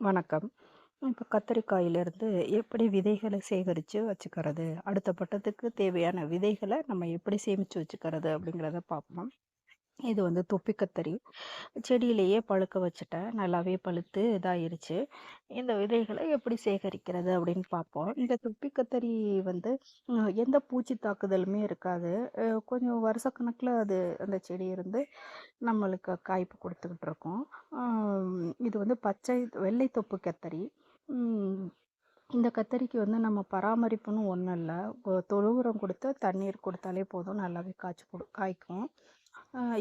வணக்கம். இப்போ கத்திரிக்காயிலிருந்து எப்படி விதைகளை சேகரித்து வச்சுக்கிறது? அடுத்த பட்டத்துக்கு தேவையான விதைகளை நம்ம எப்படி சேமித்து வச்சுக்கிறது? அப்படிங்கிறத பார்ப்போம். இது வந்து தொப்பி கத்தரி. செடியிலேயே பழுக்க வச்சுட்டேன். நல்லாவே பழுத்து இதாயிருச்சு. இந்த விதைகளை எப்படி சேகரிக்கிறது? அப்படின்னு பார்ப்போம். இந்த தொப்பி கத்தரி வந்து எந்த பூச்சி தாக்குதலுமே இருக்காது. கொஞ்சம் வருஷக்கணக்கில் அது அந்த செடி இருந்து நம்மளுக்கு காய்ப்பு கொடுத்துக்கிட்டு இருக்கோம் இது வந்து பச்சை வெள்ளை தொப்பு கத்தரி. இந்த கத்தரிக்கு வந்து நம்ம பராமரிப்புன்னு ஒன்றும் இல்லை தொழு உரம் கொடுத்து தண்ணீர் கொடுத்தாலே போதும். நல்லாவே காய்ச்சி காய்க்கும்.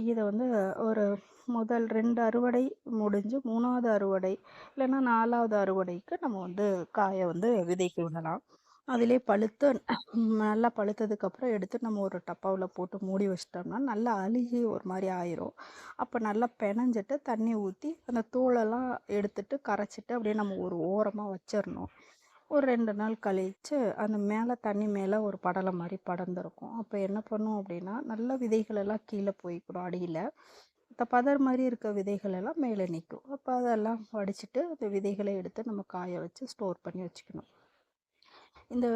இதை வந்து ஒரு முதல் ரெண்டு அறுவடை முடிஞ்சு மூணாவது அறுவடை, இல்லைன்னா நாலாவது அறுவடைக்கு நம்ம வந்து காயை வந்து விதைக்கு விடலாம். அதிலே பழுத்து நல்லா பழுத்ததுக்கப்புறம் எடுத்து நம்ம ஒரு டப்பாவில் போட்டு மூடி வச்சிட்டோம்னா நல்லா அழுகி ஒரு மாதிரி ஆயிரும். அப்போ நல்லா பெனஞ்சிட்டு, தண்ணி ஊற்றி அந்த தூளெல்லாம் எடுத்துட்டு, கரைச்சிட்டு, அப்படியே நம்ம ஒரு ஓரமாக வச்சிடணும் ஒரு ரெண்டு நாள் கழித்து அந்த மேலே தண்ணி மேலே ஒரு படலை மாதிரி படர்ந்துருக்கும் அப்போ என்ன பண்ணும் அப்படின்னா, நல்ல விதைகளெல்லாம் கீழே போய்க்கிடும் அடியில் இந்த பதர் மாதிரி இருக்க விதைகள் எல்லாம் நிற்கும் அப்போ அதெல்லாம் வடிச்சிட்டு அந்த விதைகளை எடுத்து நம்ம காய வச்சு ஸ்டோர் பண்ணி வச்சுக்கணும். இந்த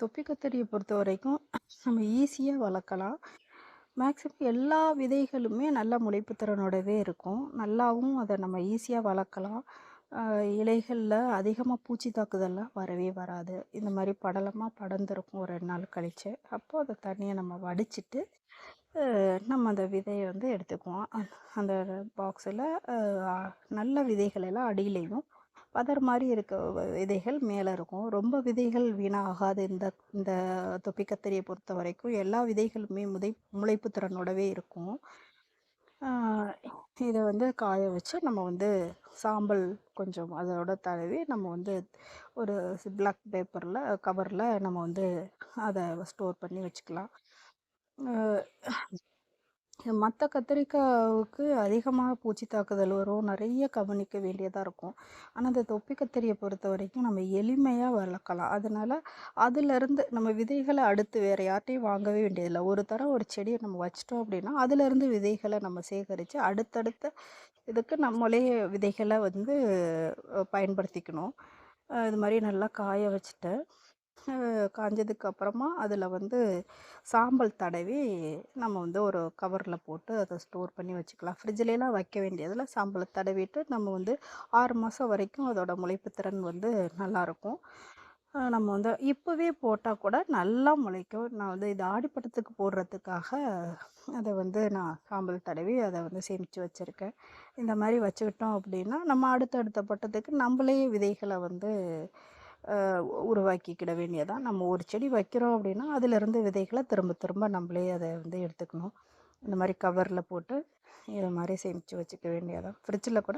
தொப்பி கத்தரியை பொறுத்த வரைக்கும் நம்ம ஈஸியாக வளர்க்கலாம். மேக்ஸிமம் எல்லா விதைகளுமே நல்ல முளைப்பு திறனோடவே இருக்கும். நல்லாவும் அதை நம்ம ஈஸியாக வளர்க்கலாம். இலைகளில் அதிகமாக பூச்சி தாக்குதல்லாம் வரவே வராது. இந்த மாதிரி படலமாக படர்ந்துருக்கும் ஒரு ரெண்டு நாள் கழிச்சு. அப்போ அந்த தண்ணியை நம்ம வடிச்சிட்டு நம்ம அந்த விதையை வந்து எடுத்துக்குவோம். அந்த பாக்ஸில் நல்ல விதைகள் எல்லாம் அடியிலையும் பதர் மாதிரி இருக்க விதைகள் மேலே இருக்கும். ரொம்ப விதைகள் வீணாகாது இந்த இந்த தொப்பி கத்தரியை பொறுத்த வரைக்கும் எல்லா விதைகளுமே முதை முளைப்பு திறனோடவே இருக்கும். இதை வந்து காய வச்சு நம்ம வந்து சாம்பல் கொஞ்சம் அதோட தடவி நம்ம வந்து ஒரு பிளாக் பேப்பரில் கவரில் நம்ம வந்து அதை ஸ்டோர் பண்ணி வச்சுக்கலாம். மற்ற கத்திரிக்காவுக்கு அதிகமாக பூச்சி தாக்குதல் வரும். நிறைய கவனிக்க வேண்டியதாக இருக்கும். ஆனால் அந்த தொப்பி கத்தரியை பொறுத்த வரைக்கும் நம்ம எளிமையாக வளர்க்கலாம். அதனால் அதிலருந்து நம்ம விதைகளை அடுத்து வேறு யார்ட்டையும் வாங்கவே வேண்டியதில்லை ஒரு தரம் ஒரு செடியை நம்ம வச்சிட்டோம் அப்படின்னா, அதிலருந்து விதைகளை நம்ம சேகரித்து அடுத்தடுத்த இதுக்கு நம்மளே விதைகளை வந்து பயன்படுத்திக்கணும். இது மாதிரி நல்லா காய வச்சுட்டு, காஞ்சதுக்கு அப்புறமா அதில் வந்து சாம்பல் தடவி, நம்ம வந்து ஒரு கவரில் போட்டு அதை ஸ்டோர் பண்ணி வச்சுக்கலாம். ஃப்ரிட்ஜ்லலாம் வைக்க வேண்டியதில் சாம்பலை தடவிட்டு நம்ம வந்து ஆறு மாதம் வரைக்கும் அதோட முளைப்பு திறன் வந்து நல்லாயிருக்கும் நம்ம வந்து இப்போவே போட்டால் கூட நல்லா முளைக்கும். நான் வந்து இது ஆடிப்பட்டத்துக்கு போடுறதுக்காக, அதை வந்து நான் சாம்பல் தடவி அதை வந்து சேமித்து வச்சுருக்கேன் இந்த மாதிரி வச்சுக்கிட்டோம் அப்படின்னா, நம்ம அடுத்த அடுத்த பட்டத்துக்கு நம்மளே விதைகளை வந்து உருவாக்கிக்கிட வேண்டியதான் நம்ம ஒரு செடி வைக்கிறோம் அப்படின்னா, அதிலிருந்து விதைகளை திரும்ப திரும்ப நம்மளே அதை வந்து எடுத்துக்கணும். இந்த மாதிரி கவரில் போட்டு, இது மாதிரி சேமிச்சு வச்சுக்க வேண்டியதான் ஃப்ரிட்ஜில் கூட